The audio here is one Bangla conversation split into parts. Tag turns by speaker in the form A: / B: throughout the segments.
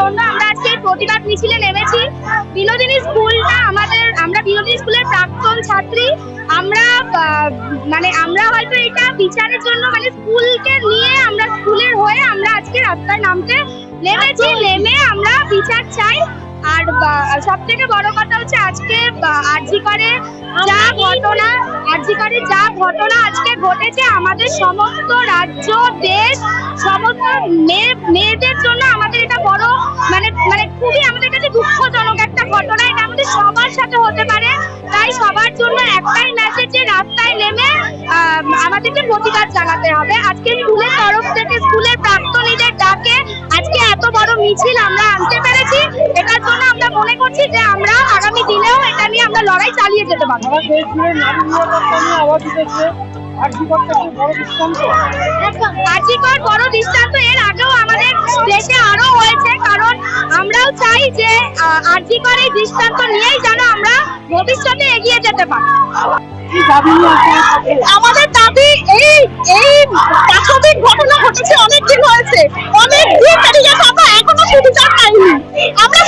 A: জন্য আমরা আজকে প্রতিবাদ মিছিলে নেমেছি। বিনোদিনী স্কুলটা আমাদের, আমরা বিনোদিনী স্কুলের প্রাক্তন ছাত্রী। আমরা মানে আমরা হয়তো এটা বিচারের জন্য মানে স্কুলকে নিয়ে আমরা স্কুলের হয়ে আমরা আজকে রাস্তায় নামতে নেমেছি। নেমে আমরা বিচার চাই। আর সব থেকে বড় কথা হচ্ছে আজকে আরজি করে যা ঘটনা, আরজি করে যা ঘটনা আজকে ঘটেছে, আমাদের সমস্ত রাজ্য, দেশ, সমস্ত মেয়ে, মেয়েদের জন্য আমাদের এটা বড় মানে মানে খুবই আমাদের কাছে দুঃখজনক একটা ঘটনা। এটা আমাদের সবার সাথে হতে পারে। তাই সবার জন্য একটাই মেসেজ যে রাস্তায় নেমে আমাদেরকে প্রতিবাদ জানাতে হবে। আজকে স্কুলের তরফ থেকে স্কুলের প্রাক্তনীদের ডাকে। আজকে এত বড় মিছিল আমরা করছি যে আমরা আগামী দিনেও এটা নিয়ে আমরা লড়াই চালিয়ে যেতে পারব।
B: বড় দৃষ্টান্ত
A: কার্যকর বড় দৃষ্টান্ত এর আগেও আমাদের দেশে আরও হয়েছে কারণ আমরাও চাই যে আর্যিকর এই দৃষ্টান্ত নিয়েই যেন আমরা ভবিষ্যতে এগিয়ে যেতে পারি? আমাদের দাবি এই এই প্রাথমিক ঘটনা ঘটেছে অনেক দিন হয়েছে। অনেক দিন পেরিয়ে গেছে আমরা এখনও সুবিচার পাইনি। আমরা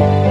A: thank you